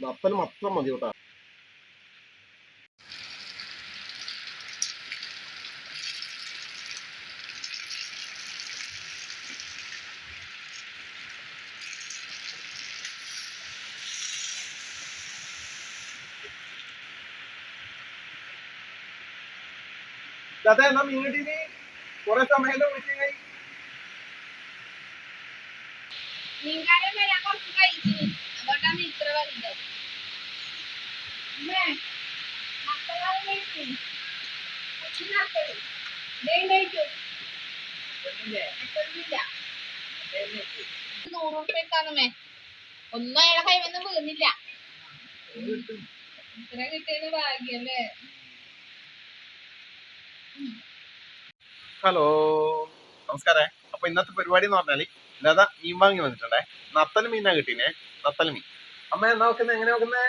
നത്തൽ മാത്രം മതി കേട്ടോ. അതെ എന്നാ മീനടിന് കൊറേ സമയം വിളിച്ചു? കഴിച്ചു. അതുകൊണ്ടാണ് ഇത്ര വലുത്. നൂറ് ഉറുപ്പ്യക്കാണമ്മേ ഒന്നും അയാളെ കൈവന്നും വീണില്ല. ഇത്ര കിട്ടിയത് ഭാഗ്യല്ലേ ഹലോ. നമസ്കാരം. അപ്പൊ ഇന്നത്തെ പരിപാടി എന്ന് പറഞ്ഞാൽ ലത മീൻ വാങ്ങി വന്നിട്ടുണ്ടേ. നത്തൽ മീനാ കിട്ടീനെ. നത്തൽ മീൻ. അമ്മ എന്നാ വെക്കുന്നത് എങ്ങനെ വെക്കുന്നേ?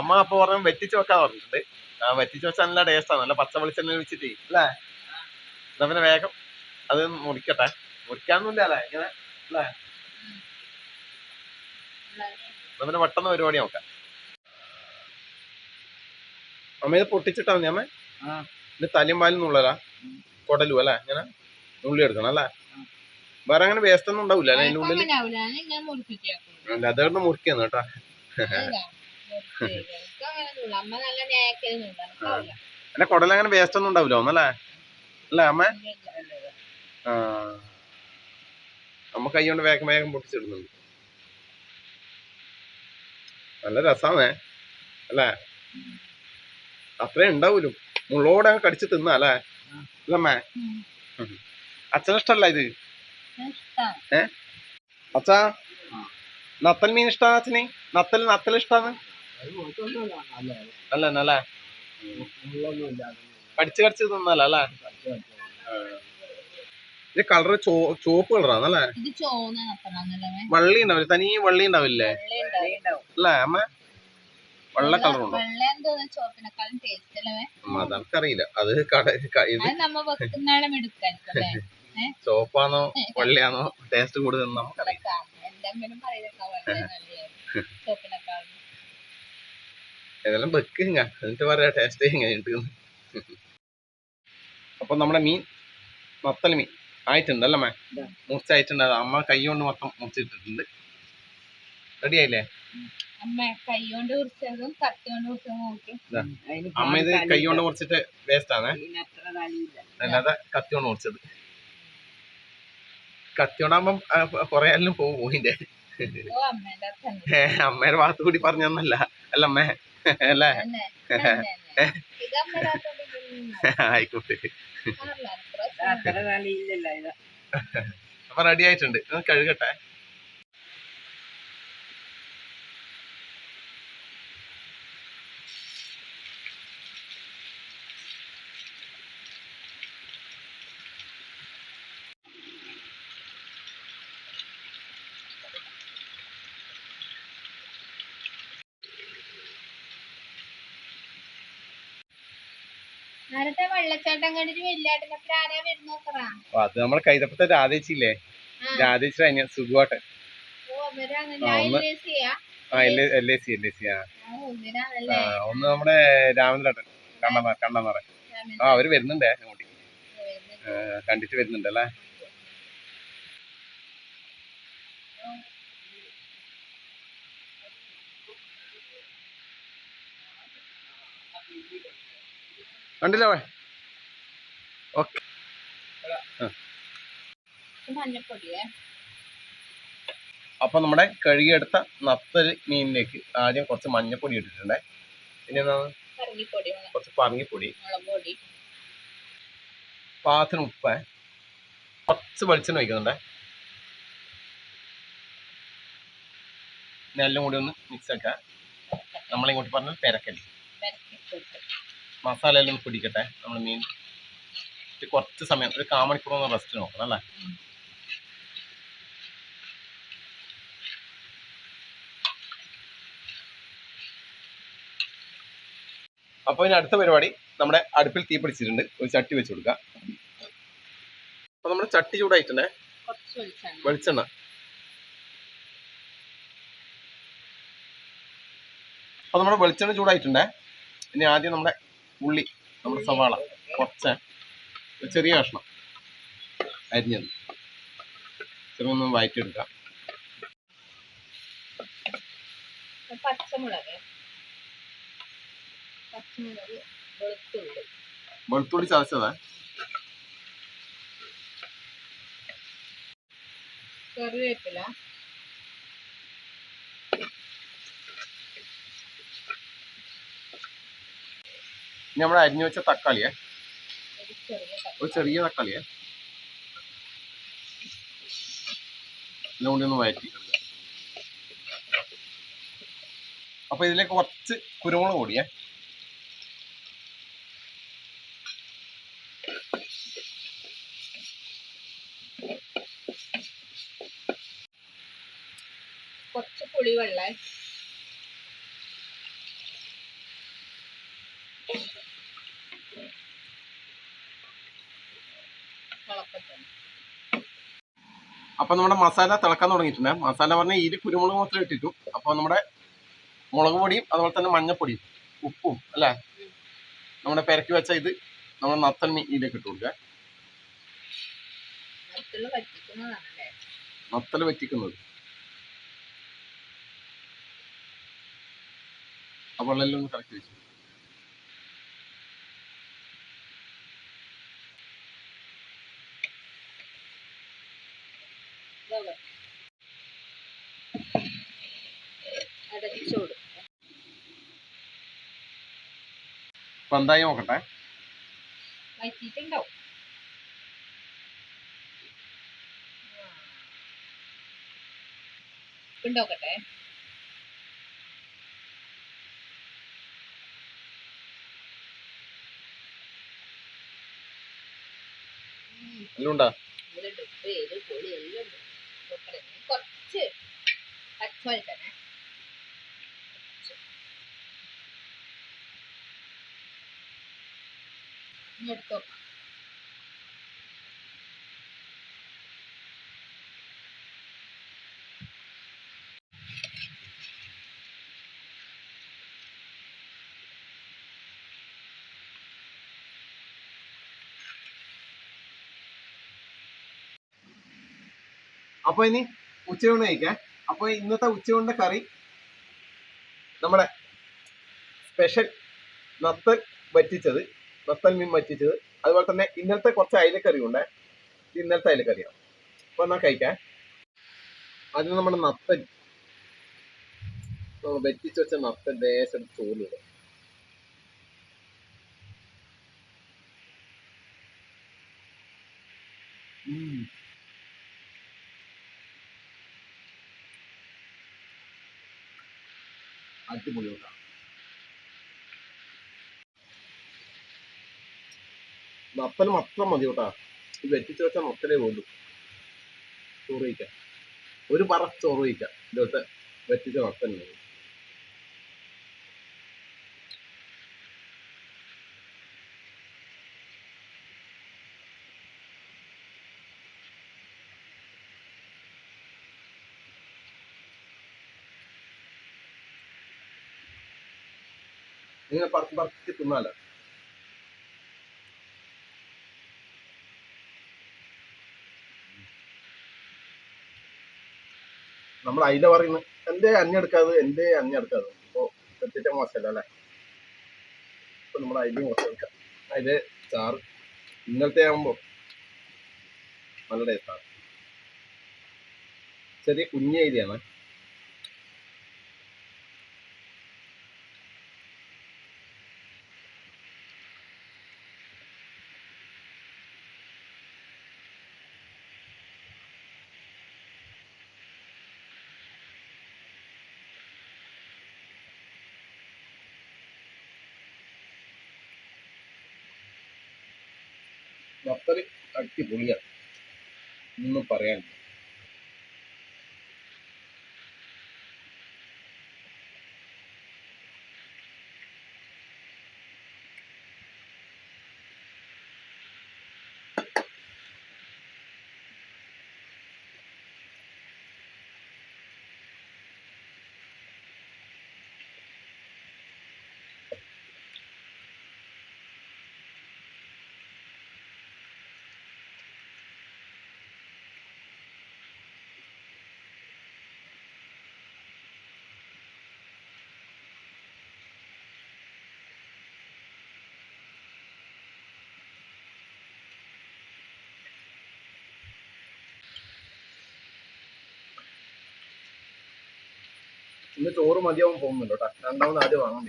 അമ്മ അപ്പൊ പറഞ്ഞു വെറ്റിച്ച് വെക്കാൻ പറഞ്ഞിട്ടുണ്ട്. ആ വെറ്റിച്ച് വെച്ചാൽ നല്ല ടേസ്റ്റാണ് നല്ല പച്ച വെളിച്ചെണ്ണ വെച്ചിട്ട് അല്ലേ? എന്നാ പിന്നെ വേഗം അത് മുറിക്കട്ടെ. മുറിക്കാനൊന്നുമില്ല അല്ലേ? ഇങ്ങനെ അല്ലേ? എന്നാ പിന്നെ പെട്ടെന്ന് പരിപാടി നോക്കാം. അമ്മ ഇത് പൊട്ടിച്ചിട്ടാ മതി അമ്മ. ഇത് തലയും പാലും നുള്ളലാ. കൊടലു അല്ലേ? ഇങ്ങനെ നുള്ളി എടുക്കണം അല്ലേ? വേറെ അങ്ങനെ വേസ്റ്റ് ഒന്നും ഉണ്ടാവില്ല അല്ലേ? അതിന്റെ ഉള്ളിൽ അല്ല മുറിക്കുന്നു കേട്ടാ. എന്റെ കുടൽ അങ്ങനെ വേസ്റ്റ് ഒന്നും ഉണ്ടാവില്ല ഒന്നല്ലേ? അല്ലേ അമ്മ? ആ. അമ്മ കൈ കൊണ്ട് വേഗം വേഗം പൊട്ടിച്ചിടുന്നുണ്ട് നല്ല രസാണേ അല്ലേ? അത്രേ ഉണ്ടാവൂലും? മുള്ളോടെ അങ്ങ് കടിച്ച് തിന്നാ അല്ലേ? അല്ലമ്മേ അച്ഛനിഷ്ടല്ല ഇത്? അച്ഛാ നത്തൽ മീൻ ഇഷ്ടമാണ് അച്ഛനെ? നത്തൽ നത്തൽ ഇഷ്ടമാണ് അല്ല അല്ലേ കടിച്ച് കടിച്ച് തിന്നല്ല അല്ലേ ഇത് കളർ ചുവപ്പ് കളറാണ് അല്ലേ ഇത് ചോന്ന നത്തണന്നല്ലേ വള്ളി ഉണ്ടാവില്ല? തനി വള്ളി ഉണ്ടാവില്ലേ? അല്ലേ അമ്മ? വെള്ള കളറുണ്ടോ? ഉണ്ടോ അതനക്കറിയില്ല. അത് കട ഇത് ചോപ്പാന്നോ വള്ളിയാന്നോ ടേസ്റ്റ് കൂടുതൽ നമുക്കറിയാം ഏതെല്ലാം വെക്കുക എന്നിട്ട് പറയാ ടേസ്റ്റ് എങ്ങനെയുണ്ട് അപ്പൊ നമ്മുടെ മീൻ മത്തൽ മീൻ ആയിട്ടുണ്ട് അല്ലേ അമ്മ മുറിച്ചായിട്ടുണ്ട്. അമ്മ കൈ കൊണ്ട് മൊത്തം മുറിച്ചിട്ടിട്ടുണ്ട്. റെഡി ആയില്ലേ? അമ്മ ഇത്. കൈ കൊണ്ട് മുറിച്ചിട്ട് വേസ്റ്റ് ആണ്. അല്ലാതെ കത്തി കൊണ്ട് മുറിച്ചത്. കത്തി കൊണ്ടാകുമ്പം കൊറേ എല്ലാം അച്ഛൻ ഏ, അമ്മേടെ ഭാഗത്ത് കൂടി പറഞ്ഞല്ല അല്ല അമ്മേ അല്ലേ? ആയിക്കോട്ടെ. അപ്പൊ റെഡി ആയിട്ടുണ്ട്. കഴുകട്ടെ. അത് നമ്മളെ കൈതപ്പത്തെ രാധേച്ചില്ലേ രാധേച്ചി അതിന് സുഖമാട്ടെ ഓ അവരങ്ങനെ ആ, ഒന്ന് LIC യാ? ആ L A C L A C ആ. ഒന്ന് നമ്മുടെ രാമചന്ദ്രേട്ടൻ കണ്ണമ കണ്ണമറ ആ അവർ വരുന്നുണ്ടേ അങ്ങോട്ട്. കണ്ടിട്ട് കണ്ടിട്ട് Thank അല്ലേ? കണ്ടില്ലേ ഓക്കെ. അപ്പൊ നമ്മുടെ കഴുകിയെടുത്ത നത്തൽ മീനിലേക്ക് ആദ്യം കുറച്ച് മഞ്ഞപ്പൊടി ഇട്ടിട്ടുണ്ടേ. പിന്നെ കുറച്ച് പറങ്ങിപ്പൊടി പാത്രം ഉപ്പ്. കുറച്ച് വെളിച്ചെണ്ണ വയ്ക്കുന്നുണ്ടേ നെല്ലും എല്ലാം കൂടി ഒന്ന് മിക്സ് ആക്കുക. നമ്മളിങ്ങോട്ട് പറഞ്ഞ പെരക്കൽ പെരക്കിക്കൊടുത്ത് മസാല എല്ലാം പിടിക്കട്ടെ. നമ്മൾ മീൻ കുറച്ച് സമയം ഒരു കാമണിക്കൂർ ഒന്ന് റെസ്റ്റ് നോക്കണം അല്ലേ? അപ്പൊ ഇനി അടുത്ത പരിപാടി നമ്മുടെ അടുപ്പിൽ തീ പിടിച്ചിട്ടുണ്ട്. ഒരു ചട്ടി വെച്ച് കൊടുക്കുക അപ്പൊ നമ്മുടെ ചട്ടി ചൂടായിട്ടുണ്ടേ. വെളിച്ചെണ്ണ. വെളിച്ചെണ്ണ. അപ്പൊ നമ്മുടെ വെളിച്ചെണ്ണ ചൂടായിട്ടുണ്ടേ. ഇനി ആദ്യം നമ്മുടെ ഉള്ളി നമ്മുടെ സവാള കുറച്ച് ചെറിയ കഷ്ണം അരിഞ്ഞത്. ചെറിയൊന്ന് വയറ്റിയെടുക്കാം പച്ചമുളക്. പച്ചമുളക് വെളുത്തുള്ളി. വെളുത്തുള്ളി ചതച്ചതാ. കറിവേപ്പില. ഇനി നമ്മൾ അരിഞ്ഞു വെച്ച തക്കാളിയെ. ഒരു ചെറിയ തക്കാളിയെ. എല്ലാം കൂടി ഒന്ന് എടുക്കുക അപ്പൊ ഇതിലേക്ക് കുറച്ച് കുരുമുളക് പൊടിയേ. കുറച്ച് പുളിവെള്ള തിളക്കട്ടെ അപ്പൊ നമ്മുടെ മസാല തിളക്കാൻ തുടങ്ങിയിട്ടുണ്ട്. മസാല പറഞ്ഞാൽ ഇതിൽ കുരുമുളക് മാത്രമേ ഇട്ടിട്ടു. അപ്പൊ നമ്മുടെ മുളക് പൊടിയും അതുപോലെ തന്നെ മഞ്ഞപ്പൊടിയും ഉപ്പും അല്ലേ? നമ്മുടെ പെരക്കി വെച്ച ഇത് നമ്മൾ നത്തൽ ഇതിലേക്ക് ഇട്ടു കൊടുക്കുക. നത്തൽ നത്തൽ വറ്റിക്കുന്നത്. അപ്പോൾ വെള്ളം ഒന്ന് കറക്റ്റ് വെച്ചു ഇതാ അടച്ചു കൊടുക്കുക അപ്പൊ എന്തായി നോക്കട്ടെ വറ്റിയിട്ടുണ്ടാവും ഉണ്ടോക്കട്ടെ എല്ലാം ഉണ്ടാ ഇതിലുണ്ട് ഉപ്പ് എരിവ് പുളി എന്തായി നോക്കട്ടെ ഉപ്പുണ്ട്. ഇനി കുറച്ച് പച്ചമുളക് കുറച്ച്. ഇനി എടുത്തോ അപ്പൊ ഇനി ഉച്ചയൂണ് കഴിക്കാം. അപ്പൊ ഇന്നത്തെ ഉച്ചയൂണിന്റെ കറി നമ്മുടെ സ്പെഷ്യൽ നത്തൽ വറ്റിച്ചത് നത്തൽ മീൻ വറ്റിച്ചത്. അതുപോലെ തന്നെ ഇന്നലത്തെ കുറച്ച് അയിലക്കറി ഉണ്ട്. ഇന്നലത്തെ അയിലക്കറിയാണ് അപ്പൊ എന്നാ കഴിക്കാൻ? അതിന് നമ്മുടെ നത്തൽ നമ്മൾ വെച്ച നത്തൽ ദേശം ചോറിലിടും. അടിപൊളി കേട്ടോ നത്തൽ മാത്രം മതി കേട്ടാ. ഇത് വെറ്റിച്ച് വെച്ചാൽ നത്തലേ പോകുള്ളൂ ചോറ് കഴിക്കാം. ഒരു പറ ചോറ് കഴിക്കാം. ഇതുപോലത്തെ വെറ്റിച്ച നത്തൽ ഇങ്ങനെ പറത്തി പറത്തി തിന്നാലോ? നമ്മൾ അതിലെ പറയുന്നത് എന്റെ അഞ്ഞെടുക്കാതെ എന്റെ അഞ്ഞെടുക്കാതെ അപ്പൊ കൃത്യത്തെ മോശമല്ല അല്ലേ? അപ്പൊ നമ്മൾ അതിൽ മോശം എടുക്കാം അതിൽ ചാറ് ഇന്നലത്തെ ആകുമ്പോ നല്ല ടേസ്റ്റാണ് ചെറിയ കുഞ്ഞ ഏരിയാണ് നത്തൽ അടിപൊളിയാണ് ഒന്നും പറയാനില്ല. ഇന്ന് ചോറ് മതിയാവും പോകുന്നുണ്ട് കേട്ടോ. രണ്ടാമത് ആദ്യം വാങ്ങാൻ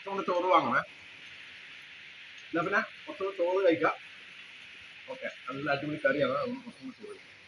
വരും കുറച്ചും കൂടെ ചോറ് വാങ്ങണേ. എന്നാ പിന്നെ കുറച്ചുകൂടെ ചോറ് കഴിക്കാം. ഓക്കെ. നല്ല അടിപൊളി കറിയാണ്. അതുകൊണ്ട് ചോറ് കഴിക്കാം.